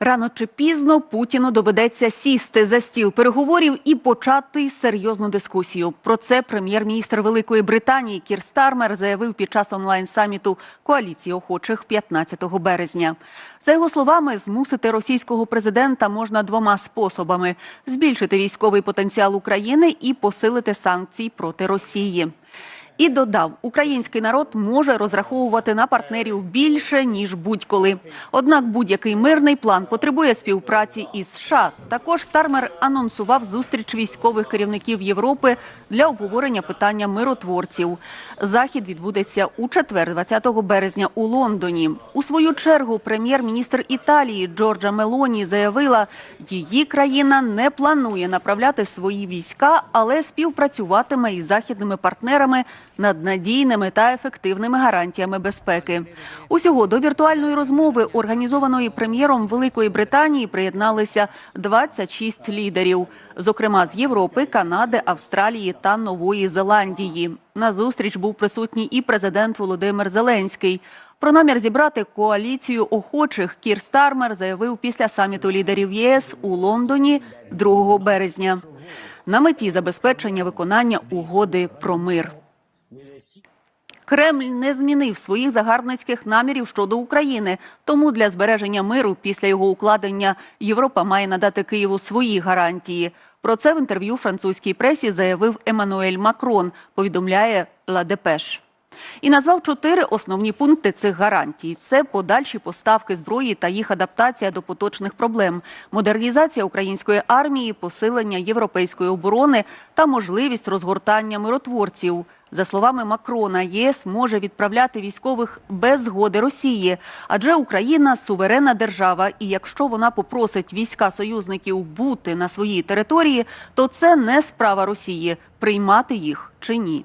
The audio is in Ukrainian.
Рано чи пізно Путіну доведеться сісти за стіл переговорів і почати серйозну дискусію. Про це прем'єр-міністр Великої Британії Кір Стармер заявив під час онлайн-саміту коаліції охочих 15 березня. За його словами, змусити російського президента можна двома способами: збільшити військовий потенціал України і посилити санкції проти Росії. І додав, український народ може розраховувати на партнерів більше ніж будь-коли. Однак будь-який мирний план потребує співпраці із США. Також Стармер анонсував зустріч військових керівників Європи для обговорення питання миротворців. Захід відбудеться у четвер, 20 березня, у Лондоні. У свою чергу прем'єр-міністр Італії Джорджа Мелоні заявила, її країна не планує направляти свої війська, але співпрацюватиме із західними партнерами над надійними та ефективними гарантіями безпеки. Усього до віртуальної розмови, організованої прем'єром Великої Британії, приєдналися 26 лідерів, зокрема з Європи, Канади, Австралії та Нової Зеландії. На зустріч був присутній і президент Володимир Зеленський. Про намір зібрати коаліцію охочих Кір Стармер заявив після саміту лідерів ЄС у Лондоні 2 березня. На меті забезпечення виконання угоди про мир. Кремль не змінив своїх загарбницьких намірів щодо України. Тому для збереження миру після його укладення Європа має надати Києву свої гарантії. Про це в інтерв'ю французькій пресі заявив Еммануель Макрон. Повідомляє Ла Депеш. І назвав чотири основні пункти цих гарантій: це подальші поставки зброї та їх адаптація до поточних проблем, модернізація української армії, посилення європейської оборони та можливість розгортання миротворців. За словами Макрона, ЄС може відправляти військових без згоди Росії, адже Україна суверенна держава, і якщо вона попросить війська союзників бути на своїй території, то це не справа Росії приймати їх чи ні.